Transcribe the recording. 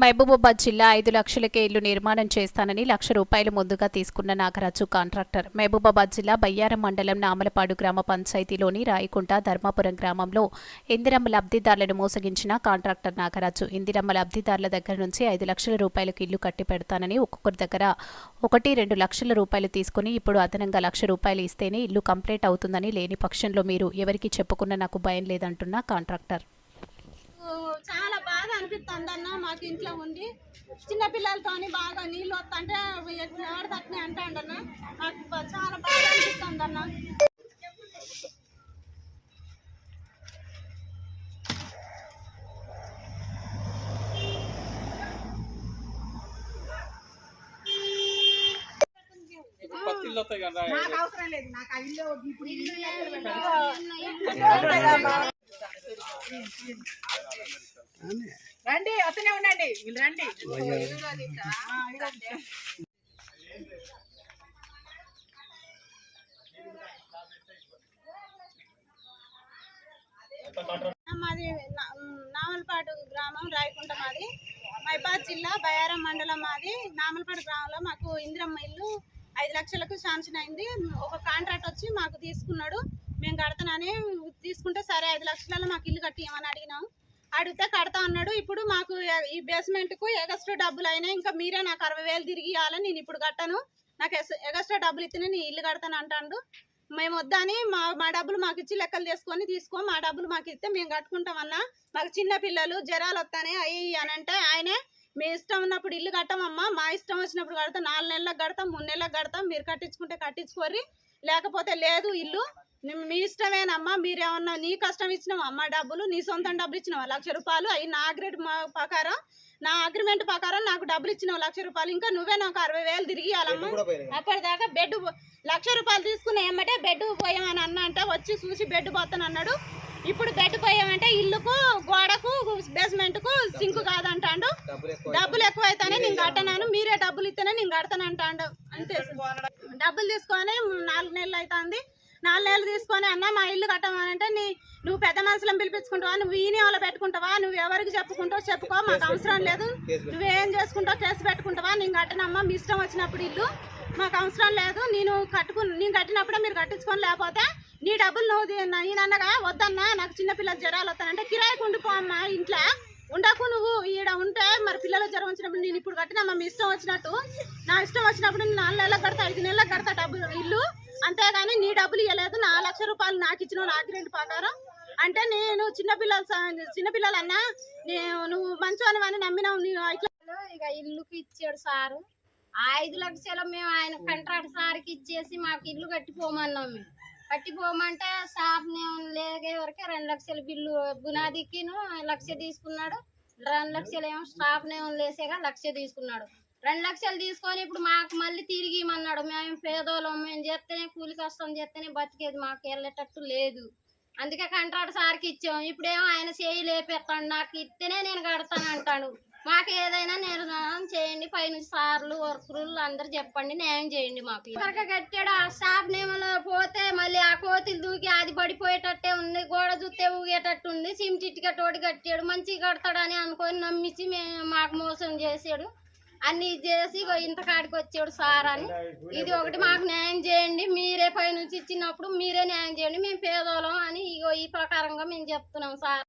మహబూబాబాద్ జిల్లా ఐదు లక్షలకే ఇల్లు నిర్మాణం చేస్తానని లక్ష రూపాయలు ముందుగా తీసుకున్న నాగరాజు కాంట్రాక్టర్. మహబూబాబాద్ జిల్లా బయ్యారం మండలం నామలపాడు గ్రామ పంచాయతీలోని రాయకుంట ధర్మాపురం గ్రామంలో ఇందిరమ్మ లబ్ధిదారులను మోసగించిన కాంట్రాక్టర్ నాగరాజు. ఇందిరమ్మ లబ్ధిదారుల దగ్గర నుంచి ఐదు లక్షల రూపాయలకు ఇల్లు కట్టి పెడతానని ఒక్కొక్కరి దగ్గర ఒకటి రెండు లక్షల రూపాయలు తీసుకుని ఇప్పుడు అదనంగా లక్ష రూపాయలు ఇస్తేనే ఇల్లు కంప్లీట్ అవుతుందని లేని పక్షంలో మీరు ఎవరికి చెప్పుకున్న నాకు భయం లేదంటున్న కాంట్రాక్టర్. చాలా బాధ అనిపిస్తుంది అన్న మాకు ఇంట్లో ఉండి చిన్న పిల్లలతోని బాగా నీళ్ళు వస్తుంటే ఎవరు తక్కువ అంటాడన్న మాకు చాలా బాధ అనిపిస్తుంది అన్న. నాకు అవసరం లేదు నాకు ఆ ఇల్లు ఇప్పుడు ఇల్లు రండి వస్తూనే ఉండండి. వీళ్ళు రండి. మాది నామలపాటు నామలపాడు గ్రామం రాయకుంట మాది. మైబాద్ జిల్లా బయారం మండలం మాది. నామలపాడు గ్రామంలో మాకు ఇందిరమ్మ ఇల్లు ఐదు లక్షలకు శాంక్షన్ అయింది. ఒక కాంట్రాక్ట్ వచ్చి మాకు తీసుకున్నాడు. మేము కడతానని తీసుకుంటే సరే ఐదు లక్షలలో మాకు ఇల్లు కట్టియమని అడిగినాం. అడిగితే కడతా అన్నాడు. ఇప్పుడు మాకు ఈ బేస్మెంట్కు ఎగస్ట్రా డబ్బులు అయినాయి ఇంకా మీరే నాకు అరవై వేలు తిరిగి ఇవ్వాలని నేను ఇప్పుడు కట్టను. నాకు ఎస్- ఎగస్ట్రా డబ్బులు ఇస్తేనే నేను ఇల్లు కడతాను అంటాడు. మేము వద్దని మా మా డబ్బులు మాకు ఇచ్చి లెక్కలు చేసుకొని తీసుకో మా డబ్బులు మాకు ఇస్తే మేము కట్టుకుంటామన్నా. మాకు చిన్న పిల్లలు జ్వరాలు వస్తానే అయ్యి అని అంటే ఆయనే మీ ఇష్టం ఉన్నప్పుడు ఇల్లు కట్టమమ్మా మా ఇష్టం వచ్చినప్పుడు కడతాం నాలుగు నెలలకు కడతాం మూడు నెలలకు కడతాం మీరు కట్టించుకుంటే కట్టించుకోర్రి. లేకపోతే లేదు ఇల్లు మీ ఇష్టమేనమ్మా మీరేమన్నా నీ కష్టం ఇచ్చినావా అమ్మ డబ్బులు నీ సొంతం డబ్బులు ఇచ్చినావా లక్ష రూపాయలు అవి నా అగ్రిమెంట్ ప్రకారం నా అగ్రిమెంట్ ప్రకారం నాకు డబ్బులు ఇచ్చినావు లక్ష రూపాయలు. ఇంకా నువ్వే నాకు అరవై వేలు తిరిగి ఇవ్వాలమ్మా అప్పటిదాకా బెడ్ లక్ష రూపాయలు తీసుకుని ఏమంటే బెడ్ పోయామని అన్న అంటే వచ్చి చూసి బెడ్ పోతాను అన్నాడు. ఇప్పుడు బెడ్ పోయామంటే ఇల్లుకు గోడకు బేస్మెంట్కు సింక్ కాదంటాడు. డబ్బులు ఎక్కువ అయితేనే నేను కట్టనాను మీరే డబ్బులు ఇస్తేనే నేను కడతాను అంటాడు అంతే. డబ్బులు తీసుకొని నాలుగు నెలలు అవుతుంది నాలుగు నెలలు తీసుకొని అన్న మా ఇల్లు కట్టమనంటే నీ నువ్వు పెద్ద మనుషులను పిలిపించుకుంటావా? నువ్వు ఈయన వాళ్ళు పెట్టుకుంటావా? నువ్వు ఎవరికి చెప్పుకుంటావు చెప్పుకో మాకు అవసరం లేదు. నువ్వేం చేసుకుంటావు కేసు పెట్టుకుంటావా? నేను కట్టనమ్మా మీ ఇష్టం వచ్చినప్పుడు ఇల్లు. మాకు అవసరం లేదు. నేను కట్టుకు నేను కట్టినప్పుడే మీరు కట్టించుకొని లేకపోతే నీ డబ్బులు నువ్వు నేనన్నగా వద్దన్నా నాకు చిన్న పిల్లలు జ్వరాలు వస్తానంటే కిరాయికి ఉండిపో అమ్మా ఇంట్లో. ఉండకు నువ్వు. ఈడ ఉంటే మరి పిల్లల జ్వరం వచ్చినప్పుడు నేను ఇప్పుడు కట్టినమ్మా మీ ఇష్టం వచ్చినట్టు. నా ఇష్టం వచ్చినప్పుడు నేను నాలుగు నెలలకు కడతా ఐదు నెలలకు కడతా డబ్బులు ఇల్లు. అంతేగాని నీ డబ్బులు ఇవ్వలేదు నా లక్ష రూపాయలు నాకు ఇచ్చిన అగ్రిమెంట్ ప్రకారం అంటే నేను చిన్నపిల్లలు చిన్నపిల్లలన్నా నేను నువ్వు మంచోని అని నమ్మినావు నీ ఇట్లా ఇక ఇల్లుకి ఇచ్చాడు సారు. ఆ ఐదు లక్షలు మేము ఆయన కంట్రాక్ట్ సార్కి ఇచ్చేసి మాకు ఇల్లు కట్టిపోమన్నాం మేము. కట్టిపోమంటే షాప్ లేగే వరకే రెండు లక్షల బిల్లు బునాదికిను లక్ష తీసుకున్నాడు. రెండు లక్షలు ఏమో స్టాఫ్ నేమో లేసేగా లక్ష తీసుకున్నాడు. రెండు లక్షలు తీసుకొని ఇప్పుడు మాకు మళ్ళీ తిరిగి ఇమ్మన్నాడు. మేము పేదోళ్ళం మేము చేస్తేనే కూలి కష్టం చేస్తేనే బతికేది మాకు వెళ్ళేటట్టు లేదు. అందుకే కంట్రాక్ట్ సార్కి ఇచ్చాం. ఇప్పుడేమో ఆయన చేయి లేపేస్తాడు నాకు ఇస్తేనే నేను కడతాను అంటాడు. మాకు ఏదైనా నిర్ణయం చేయండి పైన సార్లు వర్కర్లు అందరు చెప్పండి న్యాయం చేయండి మాకు. ఇప్పటికే కట్టాడు ఆ షాప్ నేమలో పోతే మళ్ళీ ఆ కోతిలు దూకి అది పడిపోయేటట్టే ఉంది గోడ చూస్తే ఊగేటట్టు ఉంది సిమ్టిట్గా తోటి కట్టాడు మంచిగా కడతాడని అనుకొని నమ్మించి మేము మాకు మోసం చేసాడు. అన్ని చేసి ఇగో ఇంత కాడికి వచ్చాడు సార్ అని. ఇది ఒకటి మాకు న్యాయం చేయండి మీరే పై నుంచి ఇచ్చినప్పుడు మీరే న్యాయం చేయండి మేము పేదోళం అని ఇగో ఈ ప్రకారంగా మేము చెప్తున్నాం సార్.